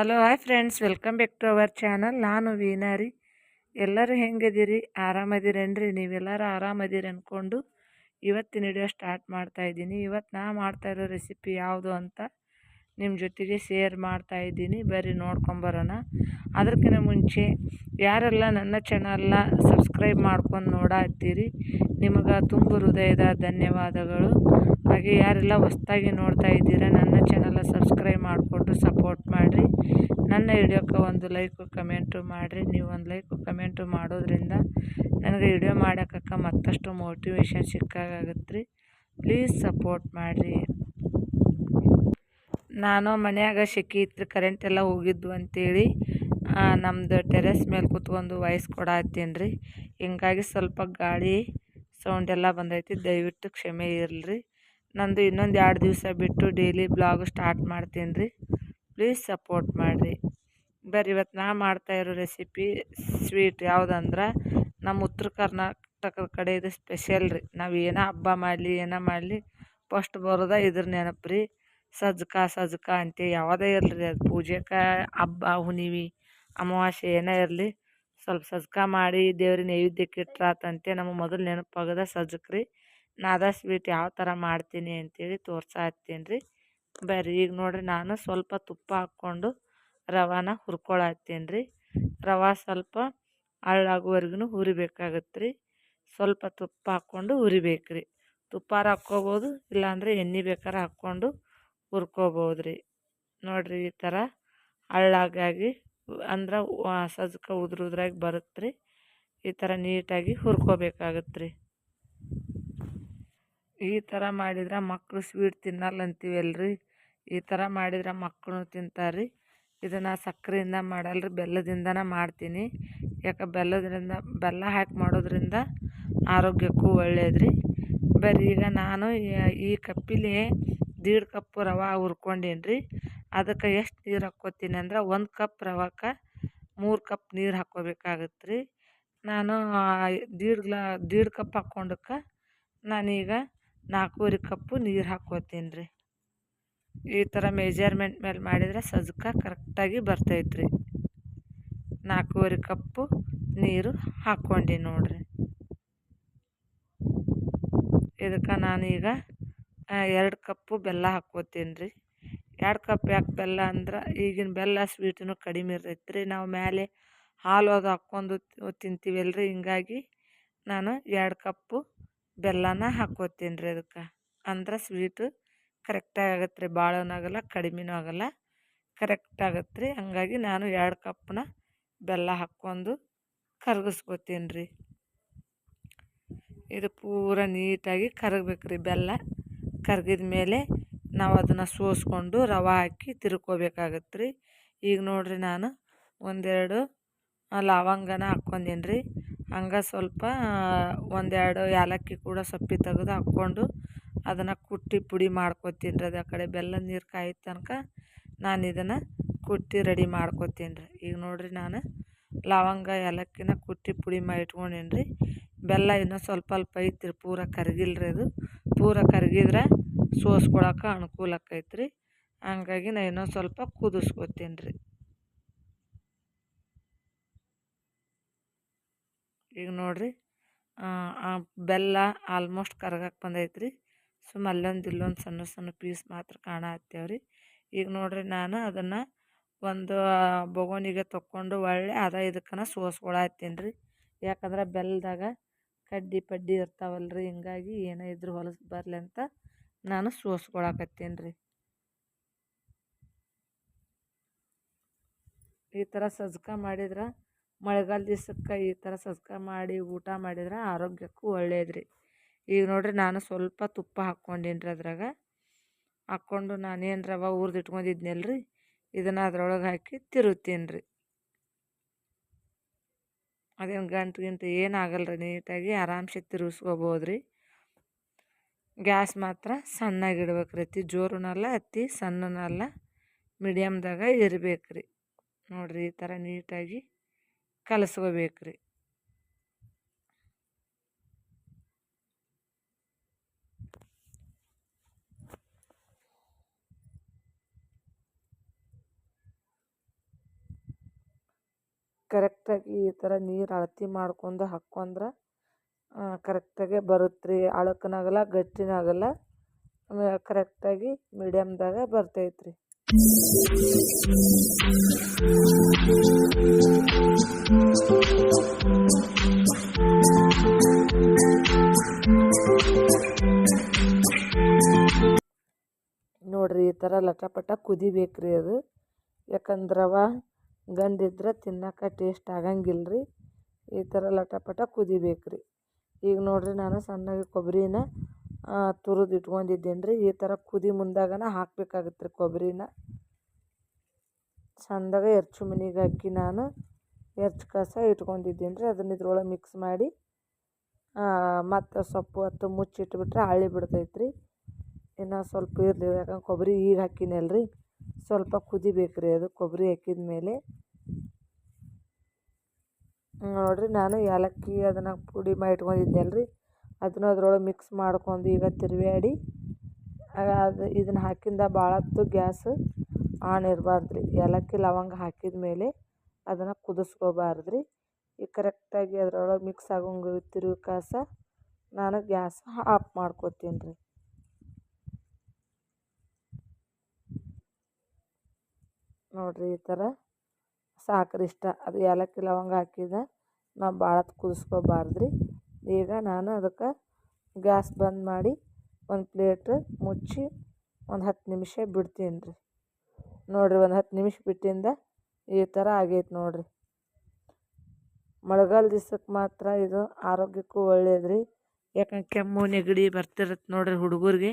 Hello hi friends welcome back to our channel ನಾನು ವೀನಾ ರೀ. ಎಲ್ಲರೂ ಹೆಂಗಿದ್ದೀರಿ? ಆರಾಮದಿರೇನ್ರಿ? ನೀವೆಲ್ಲರೂ ಆರಾಮದಿರಿ ಅಂದ್ಕೊಂಡು ಇವತ್ತಿನ ವಿಡಿಯೋ ಸ್ಟಾರ್ಟ್ ಮಾಡ್ತಾ ಇದ್ದೀನಿ. ಇವತ್ತು ನಾ ಮಾಡ್ತಾ ಇರೋ ರೆಸಿಪಿ ಯಾವುದು ಅಂತ ನಿಮ್ಮ ಜೊತೆಗೆ ಶೇರ್ ಮಾಡ್ತಾ ಇದ್ದೀನಿ. ಬರ್ರಿ ನೋಡ್ಕೊಂಬರೋಣ ಅದಕ್ಕಿಂತ ಮುಂಚೆ ಯಾರೆಲ್ಲ ನನ್ನ ಚಾನಲ್ನ ಸಬ್ಸ್ಕ್ರೈಬ್ ಮಾಡ್ಕೊಂಡು ನೋಡಾತ್ತೀರಿ, ನಿಮಗೆ ತುಂಬ ಹೃದಯದ ಧನ್ಯವಾದಗಳು. ಹಾಗೆ ಯಾರೆಲ್ಲ ಹೊಸ್ದಾಗಿ ನೋಡ್ತಾ ಇದ್ದೀರಾ, ನನ್ನ ಚಾನಲ್ ಸಬ್ಸ್ಕ್ರೈಬ್ ಮಾಡಿಕೊಂಡು ಸಪೋರ್ಟ್ ಮಾಡಿರಿ. ನನ್ನ ವಿಡಿಯೋಕ್ಕೆ ಒಂದು ಲೈಕು ಕಮೆಂಟು ಮಾಡಿರಿ. ನೀವು ಒಂದು ಲೈಕು ಕಮೆಂಟು ಮಾಡೋದ್ರಿಂದ ನನಗೆ ವಿಡಿಯೋ ಮಾಡೋಕ್ಕೆ ಮತ್ತಷ್ಟು ಮೋಟಿವೇಶನ್ ಸಿಕ್ಕಾಗತ್ತೆ ರೀ ಪ್ಲೀಸ್ ಸಪೋರ್ಟ್ ಮಾಡಿರಿ. ನಾನು ಮನೆಯಾಗ ಶೆಕೆ ಇತ್ತು ಕರೆಂಟ್ ಎಲ್ಲ ಹೋಗಿದ್ದು ಅಂತೇಳಿ. ನಮ್ಮದು ಟೆರೆಸ್ ಮೇಲೆ ಕೂತ್ಕೊಂಡು ವಾಯ್ಸ್ ಕೊಡತ್ತೀನಿ ರೀ ಹಿಂಗಾಗಿ ಸ್ವಲ್ಪ ಗಾಳಿ ಸೌಂಡ್ ಎಲ್ಲ ಬಂದೈತಿ. ದಯವಿಟ್ಟು ಕ್ಷಮೆ ಇರಲಿ ನಂದು ಇನ್ನೊಂದು ಎರಡು ದಿವಸ ಬಿಟ್ಟು ಡೈಲಿ ಬ್ಲಾಗ್ ಸ್ಟಾರ್ಟ್ ಮಾಡ್ತೀನಿ ರೀ ಪ್ಲೀಸ್ ಸಪೋರ್ಟ್ ಮಾಡಿರಿ. ಬರ್ರಿ ಇವತ್ತು ನಾ ಮಾಡ್ತಾ ಇರೋ ರೆಸಿಪಿ ಸ್ವೀಟ್ ಯಾವುದಂದ್ರೆ ನಮ್ಮ ಉತ್ತರ ಕರ್ನಾಟಕದ ಕಡೆ ಇದು ಸ್ಪೆಷಲ್ ರೀ. ನಾವು ಏನೋ ಹಬ್ಬ ಮಾಡಲಿ, ಏನೋ ಮಾಡಲಿ ಫಸ್ಟ್ ಬರೋದ ಇದ್ರ ನೆನಪು ರೀ. ಸಜ್ಕ ಸಜ್ಕ ಅಂತೆ ಯಾವುದೇ ಇರಲಿ ಅದು ಪೂಜೆಗೆ ಹಬ್ಬ ಹುಣಿವಿ ಅಮಾವಾಸ್ಯೆ ಏನೇ ಇರಲಿ, ಸ್ವಲ್ಪ ಸಜ್ಕ ಮಾಡಿ ದೇವ್ರಿಗೆ ನೈವೇದ್ಯಕ್ಕೆ ಇಟ್ರಾತಂತೆ. ನಮಗೆ ಮೊದಲು ನೆನಪಾಗದ ಸಜ್ಜಕ ರೀ. ನಾದ ಸ್ವೀಟ್ ಯಾವ ಥರ ಮಾಡ್ತೀನಿ ಅಂತೇಳಿ ತೋರ್ಸಾ ಹತ್ತೀನಿ ರೀ ಬರ್ರಿ ಈಗ ನೋಡಿರಿ ನಾನು ಸ್ವಲ್ಪ ತುಪ್ಪ ಹಾಕ್ಕೊಂಡು ರವಾನ ಹುರ್ಕೊಳತ್ತೀನಿ ರೀ ರವೆ ಸ್ವಲ್ಪ ಹಳ್ಳಾಗುವರೆಗೂ ಹುರಿಬೇಕಾಗತ್ತೆ ರೀ ಸ್ವಲ್ಪ ತುಪ್ಪ ಹಾಕ್ಕೊಂಡು ಹುರಿಬೇಕು ರೀ ತುಪ್ಪಾರ ಹಾಕ್ಕೋಬೋದು, ಇಲ್ಲಾಂದರೆ ಎಣ್ಣೆ ಬೇಕಾದ್ರೆ ಹಾಕ್ಕೊಂಡು ಹುರ್ಕೋಬೋದು ರೀ ನೋಡಿರಿ ಈ ಥರ ಹಳ್ಳಾಗಾಗಿ ಅಂದ್ರೆ ಸಜ್ಕ ಉದ್ರ ಉದ್ರಾಗಿ ಬರುತ್ತೆ ರೀ ಈ ಥರ ನೀಟಾಗಿ ಹುರ್ಕೋಬೇಕಾಗತ್ತೆ ರೀ ಈ ಥರ ಮಾಡಿದ್ರೆ ಮಕ್ಕಳು ಸ್ವೀಟ್ ತಿನ್ನಲ್ಲ ಅಂತೀವಲ್ರಿ? ಈ ಥರ ಮಾಡಿದ್ರೆ ಮಕ್ಕಳು ತಿಂತಾರೆ ರೀ ಇದನ್ನು ಸಕ್ಕರೆಯಿಂದ ಮಾಡಲ್ರಿ, ಬೆಲ್ಲದಿಂದನೇ ಮಾಡ್ತೀನಿ. ಯಾಕೆ ಬೆಲ್ಲದ್ರಿಂದ ಬೆಲ್ಲ ಹಾಕಿ ಮಾಡೋದ್ರಿಂದ ಆರೋಗ್ಯಕ್ಕೂ ಒಳ್ಳೇದು ರೀ ಬರೀ ಈಗ ನಾನು ಈ ಕಪ್ಪಿಲಿ ದೀಡ್ ಕಪ್ ರವೆ ಹುರ್ಕೊಂಡೀನಿ ರೀ ಅದಕ್ಕೆ ಎಷ್ಟು ನೀರು ಹಾಕ್ಕೋತೀನಿ ಅಂದ್ರೆ ಒಂದು ಕಪ್ ರವಕ್ಕೆ ಮೂರು ಕಪ್ ನೀರು ಹಾಕ್ಕೋಬೇಕಾಗತ್ತೆ ರೀ ನಾನು ದೀಡ್ ಗ್ಲಾ, ದೀಡ್ ಕಪ್ ಹಾಕ್ಕೊಂಡಕ್ಕೆ ನಾನೀಗ ನಾಲ್ಕೂವರೆ ಕಪ್ಪು ನೀರು ಹಾಕ್ಕೋತೀನಿ ರೀ ಈ ಥರ ಮೆಜರ್ಮೆಂಟ್ ಮೇಲೆ ಮಾಡಿದರೆ ಸಜ್ಕ ಕರೆಕ್ಟಾಗಿ ಬರ್ತೈತೆ ರೀ ನಾಲ್ಕೂವರೆ ಕಪ್ಪು ನೀರು ಹಾಕ್ಕೊಂಡು ನೋಡಿರಿ. ಇದಕ್ಕೆ ನಾನೀಗ ಎರಡು ಕಪ್ಪು ಬೆಲ್ಲ ಹಾಕ್ಕೋತೀನಿ ರೀ ಎರಡು ಕಪ್ ಯಾಕೆ ಬೆಲ್ಲ ಅಂದ್ರೆ ಈಗಿನ ಬೆಲ್ಲ ಸ್ವೀಟೂ ಕಡಿಮೆ ಇರ್ತೈತೆ ರೀ ನಾವು ಮೇಲೆ ಹಾಲು ಅದು ಹಾಕ್ಕೊಂಡು ತಿಂತೀವಲ್ಲ ರೀ ಹಿಂಗಾಗಿ ನಾನು ಎರಡು ಕಪ್ಪು ಬೆಲ್ಲನ ಹಾಕ್ಕೋತೀನಿ ರೀ ಅದಕ್ಕೆ. ಅಂದ್ರೆ ಸ್ವೀಟು ಕರೆಕ್ಟಾಗಿ ಆಗತ್ತೆ ರೀ ಭಾಳನೂ ಆಗೋಲ್ಲ, ಕಡಿಮೆನೂ ಆಗಲ್ಲ. ಕರೆಕ್ಟ್ ಆಗತ್ತೆ ರೀ. ಹಂಗಾಗಿ ನಾನು ಎರಡು ಕಪ್ನ ಬೆಲ್ಲ ಹಾಕ್ಕೊಂಡು ಕರಗಿಸ್ಕೋತೀನಿ ರೀ. ಇದು ಪೂರ ನೀಟಾಗಿ ಕರಗಬೇಕು ರೀ ಬೆಲ್ಲ. ಕರಗಿದ ಮೇಲೆ ನಾವು ಅದನ್ನು ಸೋಸ್ಕೊಂಡು ರವೆ ಹಾಕಿ ತಿರ್ಕೋಬೇಕಾಗತ್ತೆ ರೀ. ಈಗ ನೋಡಿರಿ ನಾನು ಒಂದೆರಡು ಲವಂಗನ ಹಾಕ್ಕೊಂಡೀನಿ ರೀ. ಹಂಗೆ ಸ್ವಲ್ಪ, ಒಂದೆರಡು ಏಲಕ್ಕಿ ಕೂಡ ಸೊಪ್ಪಿ ತೆಗೆದು ಹಾಕ್ಕೊಂಡು ಅದನ್ನು ಕುಟ್ಟಿ ಪುಡಿ ಮಾಡ್ಕೊತೀನಿ ರೀ. ಅದು ಆ ಕಡೆ ಬೆಲ್ಲ ನೀರು ಕಾಯಿ ತನಕ ನಾನು ಇದನ್ನು ಕುಟ್ಟಿ ರೆಡಿ ಮಾಡ್ಕೊತೀನಿ ರೀ. ಈಗ ನೋಡಿರಿ ನಾನು ಲವಂಗ ಏಲಕ್ಕಿನ ಕುಟ್ಟಿ ಪುಡಿ ಮಾಡಿ ಇಟ್ಕೊಂಡೀನಿ ರೀ. ಬೆಲ್ಲ ಇನ್ನೂ ಸ್ವಲ್ಪ ಅಲ್ಪ ಐತಿ ಪೂರ ಕರಗಿಲ್ಲ ರೀ ಅದು. ಪೂರ ಕರಗಿದ್ರೆ ಸೋಸ್ಕೊಳಕ್ಕೆ ಅನುಕೂಲ ಆಕೈತೆ ರೀ ಹಂಗಾಗಿ ನಾನು ಇನ್ನೊಂದು ಸ್ವಲ್ಪ ಕುದಿಸ್ಕೊತೀನಿ ರೀ. ಈಗ ನೋಡಿರಿ ಬೆಲ್ಲ ಆಲ್ಮೋಸ್ಟ್ ಕರಗಕ್ಕೆ ಬಂದೈತ್ರಿ. ಸುಮ್ಮ ಅಲ್ಲೊಂದು ಇಲ್ಲೊಂದು ಸಣ್ಣ ಸಣ್ಣ ಪೀಸ್ ಮಾತ್ರ ಕಾಣತ್ತೇವೆ ರೀ ಈಗ ನೋಡಿರಿ ನಾನು ಅದನ್ನು ಒಂದು ಬೊಗೋನಿಗೆ ತೊಗೊಂಡು ಒಳ್ಳೆ ಅದ ಇದಕ್ಕನ ಸೋಸ್ಕೊಳತ್ತೀನಿ ರೀ ಯಾಕಂದ್ರೆ ಬೆಲ್ಲದಾಗ ಕಡ್ಡಿ ಪಡ್ಡಿ ಇರ್ತಾವಲ್ಲ ರೀ ಹಿಂಗಾಗಿ ಏನೇ ಇದ್ರೂ ಹೊಲಸು ಬರಲಿ ಅಂತ ನಾನು ಸೋಸ್ಕೊಳಕತ್ತೀನಿ ರೀ ಈ ಥರ ಸಜ್ಕ ಮಾಡಿದ್ರೆ ಮಳೆಗಾಲ ದಿವ್ಸಕ್ಕೆ ಈ ಥರ ಸಂಸ್ಕಾರ ಮಾಡಿ ಊಟ ಮಾಡಿದ್ರೆ ಆರೋಗ್ಯಕ್ಕೂ ಒಳ್ಳೇದು ರೀ ಈಗ ನೋಡಿರಿ ನಾನು ಸ್ವಲ್ಪ ತುಪ್ಪ ಹಾಕ್ಕೊಂಡೀನಿ ರೀ ಅದ್ರಾಗ. ಹಾಕ್ಕೊಂಡು ನಾನೇನು ರವ ಹುರ್ದು ಇಟ್ಕೊಂಡಿದ್ನಲ್ಲ ರೀ ಇದನ್ನು ಅದ್ರೊಳಗೆ ಹಾಕಿ ತಿರುಗ್ತೀನಿ ರೀ ಅದೇನು ಗಂಟು ಗಿಂಟು ಏನಾಗಲ್ಲ ರೀ ನೀಟಾಗಿ ಆರಾಮ್ಸೆ ತಿರುಗಿಸ್ಕೋಬೋದು ರೀ ಗ್ಯಾಸ್ ಮಾತ್ರ ಸಣ್ಣಾಗಿಡ್ಬೇಕು ರೀ ಅತಿ ಜೋರುನಲ್ಲ, ಅತಿ ಸಣ್ಣನಲ್ಲ, ಮೀಡಿಯಮ್ದಾಗ ಇರಬೇಕು ರೀ ನೋಡಿರಿ ಈ ಥರ ನೀಟಾಗಿ. ಕಲಸ್ಕೋಬೇಕು ರೀ ಕರೆಕ್ಟಾಗಿ ಈ ಥರ ನೀರು ಅಳತಿ ಮಾಡ್ಕೊಂಡು ಹಾಕ್ಕೊಂಡ್ರೆ ಕರೆಕ್ಟಾಗೆ ಬರುತ್ತೆ ರೀ ಅಳಕನಾಗಲ್ಲ, ಗಟ್ಟಿನಾಗಲ್ಲ, ಆಮೇಲೆ ಕರೆಕ್ಟಾಗಿ ಮೀಡಿಯಮ್ದಾಗ ಬರ್ತೈತೆ ರೀ ನೋಡ್ರಿ, ಈ ಥರ ಲಟಪಟ ಕುದಿಬೇಕು ರೀ ಅದು. ಯಾಕಂದ್ರೆ ರವೆ ಗಂಡಿದ್ರೆ ತಿನ್ನಕ್ಕೆ ಟೇಸ್ಟ್ ಆಗಂಗಿಲ್ಲ ರೀ ಈ ಥರ ಲಟಪಟ ಕುದಿಬೇಕು ರೀ ಈಗ ನೋಡ್ರಿ, ನಾನು ಸಣ್ಣಗೆ ಕೊಬ್ಬರಿನ ತುರಿದು ಇಟ್ಕೊಂಡಿದ್ದೀನಿ ರೀ ಈ ಥರ ಕುದಿ ಮುಂದಾಗನ ಹಾಕ್ಬೇಕಾಗತ್ತೆ ರೀ ಕೊಬ್ಬರಿನ ಚಂದಾಗ ಎರ್ಚು ಮನಿಗೆ ಹಾಕಿ ನಾನು ಎರ್ಚು ಕಸ ಇಟ್ಕೊಂಡಿದ್ದೇನೆ ರೀ ಅದನ್ನ ಇದ್ರೊಳಗೆ ಮಿಕ್ಸ್ ಮಾಡಿ ಮತ್ತು ಸೊಪ್ಪು ಅತ್ತು ಮುಚ್ಚಿಟ್ಬಿಟ್ರೆ ಹಳ್ಳಿ ಬಿಡ್ತೈತೆ ರೀ ಇನ್ನು ಸ್ವಲ್ಪ ಇರಲಿ, ಯಾಕಂದ್ರೆ ಕೊಬ್ಬರಿ ಈಗ ಹಾಕಿನಲ್ರಿ. ಸ್ವಲ್ಪ ಕುದಿಬೇಕು ರೀ ಅದು ಕೊಬ್ಬರಿ ಹಾಕಿದ ಮೇಲೆ. ನೋಡಿರಿ, ನಾನು ಏಲಕ್ಕಿ ಅದನ್ನು ಪುಡಿ ಮಾಡಿ ಇಟ್ಕೊಂಡಿದ್ದೆ ರೀ ಅದನ್ನು ಅದ್ರೊಳಗೆ ಮಿಕ್ಸ್ ಮಾಡ್ಕೊಂಡು ಈಗ ತಿರುವಾಡಿ ಅದು ಇದನ್ನು ಹಾಕಿಂದ ಭಾಳ ಹೊತ್ತು ಗ್ಯಾಸ್ ಆನ್ ಇರಬಾರ್ದು ರೀ ಏಲಕ್ಕಿ ಲವಂಗ ಹಾಕಿದ ಮೇಲೆ ಅದನ್ನು ಕುದಿಸ್ಕೋಬಾರ್ದು ರೀ ಈಗ ಕರೆಕ್ಟಾಗಿ ಅದ್ರೊಳಗೆ ಮಿಕ್ಸ್ ಆಗೋಂಗೆ ತಿರುವು ಕಾಸ ನಾನು ಗ್ಯಾಸ್ ಆಫ್ ಮಾಡ್ಕೋತೀನಿ ರೀ. ನೋಡಿರಿ ಈ ಥರ ಸಾಕ್ರಿ ಇಷ್ಟ. ಅದು ಏಲಕ್ಕಿ ಲವಂಗ ಹಾಕಿದ ನಾವು ಭಾಳ ಕುದಿಸ್ಕೋಬಾರ್ದು ರೀ ಈಗ ನಾನು ಅದಕ್ಕೆ ಗ್ಯಾಸ್ ಬಂದ್ ಮಾಡಿ ಒಂದು ಪ್ಲೇಟ್ ಮುಚ್ಚಿ ಒಂದು ಹತ್ತು ನಿಮಿಷ ಬಿಡ್ತೀನಿ ರೀ. ನೋಡಿರಿ ಒಂದು ಹತ್ತು ನಿಮಿಷ ಬಿಟ್ಟಿಂದ ಈ ಥರ ಆಗೈತೆ ನೋಡಿರಿ. ಮಳೆಗಾಲ ದಿವ್ಸಕ್ಕೆ ಮಾತ್ರ ಇದು ಆರೋಗ್ಯಕ್ಕೂ ಒಳ್ಳೇದು ರೀ. ಯಾಕಂದ್ರೆ ಕೆಮ್ಮು, ನೆಗಡಿ ಬರ್ತಿರತ್ತೆ ನೋಡಿರಿ ಹುಡುಗರಿಗೆ.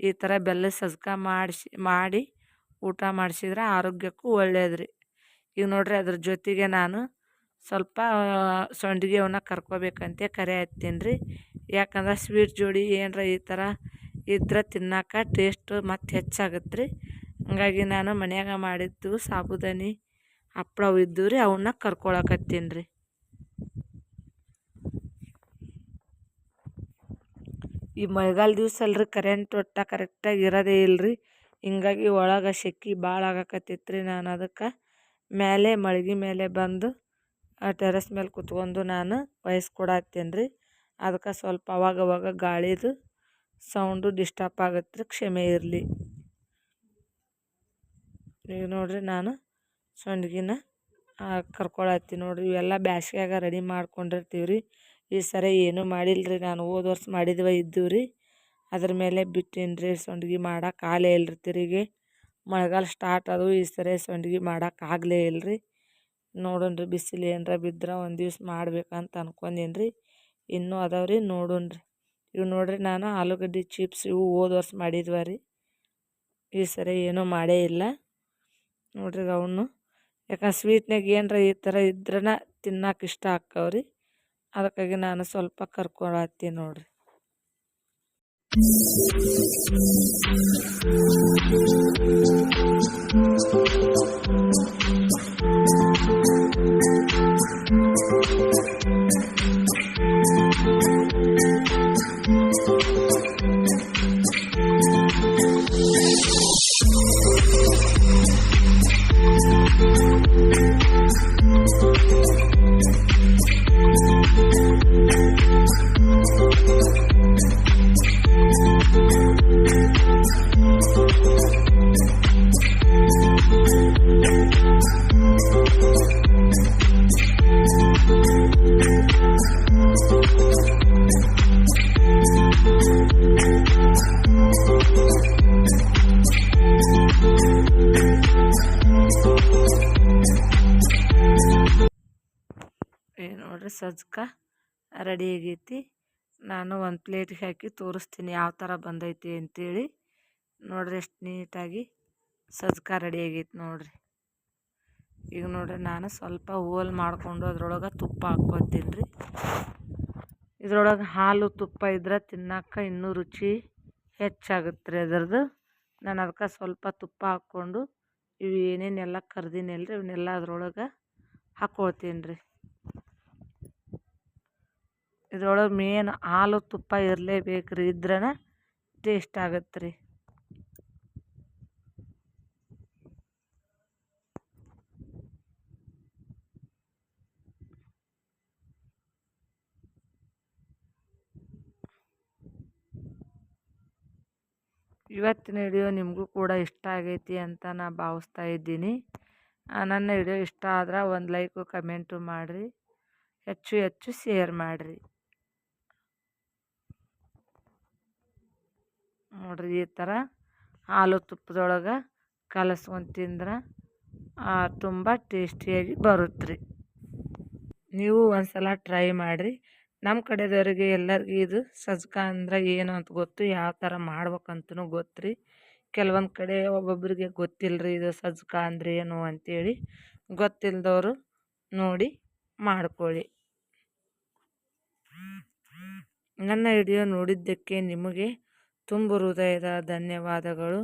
ಈ ಥರ ಬೆಲ್ಲ ಸಜ್ಕ ಮಾಡಿಸಿ, ಮಾಡಿ ಊಟ ಮಾಡಿಸಿದ್ರೆ ಆರೋಗ್ಯಕ್ಕೂ ಒಳ್ಳೇದು ರೀ. ಈಗ ನೋಡಿರಿ ಅದ್ರ ಜೊತೆಗೆ ನಾನು ಸ್ವಲ್ಪ ಸಂಡಿಗೆ ಅವನ್ನ ಕರ್ಕೋಬೇಕಂತ ಕರೆ ಹತ್ತೀನಿ ರೀ ಯಾಕಂದ್ರೆ ಸ್ವೀಟ್ ಜೋಡಿ ಏನರ ಈ ಥರ ಇದ್ರೆ ತಿನ್ನಾಕ ಟೇಸ್ಟು ಮತ್ತು ಹೆಚ್ಚಾಗತ್ತೆ ರೀ ಹಂಗಾಗಿ ನಾನು ಮನ್ಯಾಗ ಮಾಡಿದ್ದು ಸಾಬುದಾನಿ ಹಪ್ಪಳವು ಇದ್ದು ರೀ, ಅವನ್ನ ಕರ್ಕೊಳಕತ್ತೀನಿ ರೀ ಈ ಮಳೆಗಾಲ ದಿವಸ ಅಲ್ರಿ ಕರೆಂಟ್ ಒಟ್ಟ ಕರೆಕ್ಟಾಗಿ ಇರೋದೇ ಇಲ್ಲ ರೀ ಹಿಂಗಾಗಿ ಒಳಗೆ ಸೆಕೆ ಭಾಳ ಆಗಕತ್ತೈತ್ರಿ ನಾನು ಅದಕ್ಕೆ. ಮೇಲೆ ಮಳ್ಗೆ ಮೇಲೆ ಬಂದು ಟೆರೆಸ್ ಮೇಲೆ ಕುತ್ಕೊಂಡು ನಾನು ವಾಯ್ಸ್ ಕೊಡತ್ತೀನಿ ರೀ ಅದಕ್ಕೆ ಸ್ವಲ್ಪ ಅವಾಗವಾಗ ಅವಾಗ ಗಾಳಿದು ಸೌಂಡು ಡಿಸ್ಟರ್ಬ್ ಆಗತ್ತೆ ಕ್ಷಮೆ ಇರಲಿ. ಈಗ ನೋಡಿರಿ ನಾನು ಸಂಡ್ಗಿನ ಕರ್ಕೊಳತ್ತೀನಿ ನೋಡಿರಿ. ಇವೆಲ್ಲ ಬ್ಯಾಸ್ಗ್ಯಾಗ ರೆಡಿ ಮಾಡ್ಕೊಂಡಿರ್ತೀವಿ ರೀ ಈ ಸರಿ ಏನೂ ಮಾಡಿಲ್ಲ ರೀ ನಾನು ಹೋದ ವರ್ಷ ಮಾಡಿದ್ವ ಇದ್ದೀವಿ ರೀ ಅದ್ರ ಮೇಲೆ ಬಿಟ್ಟೀನಿ ರೀ ಸೊಂಡ್ಗಿ ಮಾಡಕ್ಕೆ ಆಗಲೇ ಇಲ್ಲ ರೀ ತಿರುಗಿ. ಮಳೆಗಾಲ ಸ್ಟಾರ್ಟ್ ಅದು ಈ ಸರಿ ಸೊಂಡ್ಗಿ ಮಾಡೋಕ್ಕಾಗಲೇ ಆಗಲೇ ಇಲ್ಲ ರೀ ನೋಡೋಣ ರೀ ಬಿಸಿಲು ಏನರ ಬಿದ್ದರೆ ಒಂದು ದಿವ್ಸ ಮಾಡ್ಬೇಕಂತ ಅನ್ಕೊಂಡೀನಿ ರೀ ಇನ್ನೂ ಅದಾವೆ ರೀ ನೋಡೋಣ ರೀ ಇವು ನೋಡ್ರಿ ನಾನು ಆಲೂಗಡ್ಡೆ ಚಿಪ್ಸ್ ಇವು ಹೋದ ವರ್ಷ ಮಾಡಿದ್ವ ರೀ. ಈ ಸರಿ ಏನೂ ಮಾಡೇ ಇಲ್ಲ. ನೋಡ್ರಿ ಅವನು ಯಾಕಂದ್ರೆ ಸ್ವೀಟ್ನಾಗ ಏನರ ಈ ಥರ ಇದ್ರೆ ತಿನ್ನಕ್ಕೆ ಇಷ್ಟ ಆಕ್ಕವ್ರಿ ಅದಕ್ಕಾಗಿ ನಾನು ಸ್ವಲ್ಪ ಕರ್ಕೊಳತ್ತೀನಿ ನೋಡಿರಿ. ನೋಡ್ರಿ ಸಜ್ಕ ರೆಡಿ ಆಗೈತಿ. ನಾನು ಒಂದು ಪ್ಲೇಟಿಗೆ ಹಾಕಿ ತೋರಿಸ್ತೀನಿ ಯಾವ ಥರ ಬಂದೈತಿ ಅಂತೇಳಿ. ನೋಡ್ರಿ ಎಷ್ಟು ನೀಟಾಗಿ ಸಜ್ಕ ರೆಡಿ ಆಗೈತಿ ನೋಡ್ರಿ. ಈಗ ನೋಡ್ರಿ ನಾನು ಸ್ವಲ್ಪ ಹೋಲ್ ಮಾಡಿಕೊಂಡು ಅದ್ರೊಳಗೆ ತುಪ್ಪ ಹಾಕ್ಕೊತೀನಿ ರೀ. ಇದ್ರೊಳಗೆ ಹಾಲು ತುಪ್ಪ ಇದ್ರೆ ತಿನ್ನಕ್ಕೆ ಇನ್ನೂ ರುಚಿ ಹೆಚ್ಚಾಗುತ್ತೆ ರೀ ಅದರದ್ದು. ನಾನು ಅದಕ್ಕೆ ಸ್ವಲ್ಪ ತುಪ್ಪ ಹಾಕ್ಕೊಂಡು ಇವು ಏನೇನೆಲ್ಲ ಕರ್ದಿನಲ್ಲ ಇವನ್ನೆಲ್ಲ ಅದ್ರೊಳಗೆ ಹಾಕ್ಕೊಳ್ತೀನಿ ರೀ. ಇದ್ರೊಳಗೆ ಮೇನ್ ಹಾಲು ತುಪ್ಪ ಇರಲೇಬೇಕು ರೀ ಇದ್ರೇ ಟೇಸ್ಟ್ ಆಗತ್ತೆ ರೀ ಇವತ್ತಿನ ವಿಡಿಯೋ ನಿಮಗೂ ಕೂಡ ಇಷ್ಟ ಆಗೈತಿ ಅಂತ ನಾ ಭಾವಿಸ್ತಾ ಇದ್ದೀನಿ. ನನ್ನ ವಿಡಿಯೋ ಇಷ್ಟ ಆದ್ರೆ ಒಂದು ಲೈಕು ಕಮೆಂಟು ಮಾಡಿರಿ. ಹೆಚ್ಚು ಹೆಚ್ಚು ಶೇರ್ ಮಾಡಿರಿ. ನೋಡ್ರಿ ಈ ಥರ ಹಾಲು ತುಪ್ಪದೊಳಗೆ ಕಲಸ್ಕೊಂಡು ತಿಂದ್ರೆ ತುಂಬ ಟೇಸ್ಟಿಯಾಗಿ ಬರುತ್ತೆ ರೀ ನೀವು ಒಂದ್ಸಲ ಟ್ರೈ ಮಾಡಿರಿ. ನಮ್ಮ ಕಡೆದವರಿಗೆ ಎಲ್ಲರಿಗೂ ಇದು ಸಜ್ಕ ಅಂದ್ರೆ ಏನು ಅಂತ ಗೊತ್ತು, ಯಾವ ಥರ ಮಾಡ್ಬೇಕಂತನೂ ಗೊತ್ತು ರೀ ಕೆಲವೊಂದು ಕಡೆ ಒಬ್ಬೊಬ್ಬರಿಗೆ ಗೊತ್ತಿಲ್ಲ ರೀ ಇದು ಸಜ್ಕ ಅಂದರೆ ಏನು ಅಂತೇಳಿ. ಗೊತ್ತಿಲ್ಲದವರು ನೋಡಿ ಮಾಡ್ಕೊಳ್ಳಿ. ನನ್ನ ವಿಡಿಯೋ ನೋಡಿದ್ದಕ್ಕೆ ನಿಮಗೆ ತುಂಬ ಹೃದಯದ ಧನ್ಯವಾದಗಳು.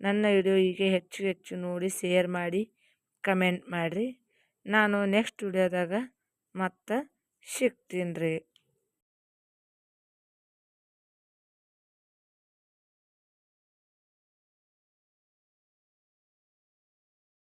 ನನ್ನ ವಿಡಿಯೋ ಹೀಗೆ ಹೆಚ್ಚು ಹೆಚ್ಚು ನೋಡಿ ಶೇರ್ ಮಾಡಿ, ಕಮೆಂಟ್ ಮಾಡಿರಿ. ನಾನು ನೆಕ್ಸ್ಟ್ ವಿಡಿಯೋದಾಗ ಮತ್ತೆ ಸಿಗ್ತೀನಿ ರೀ.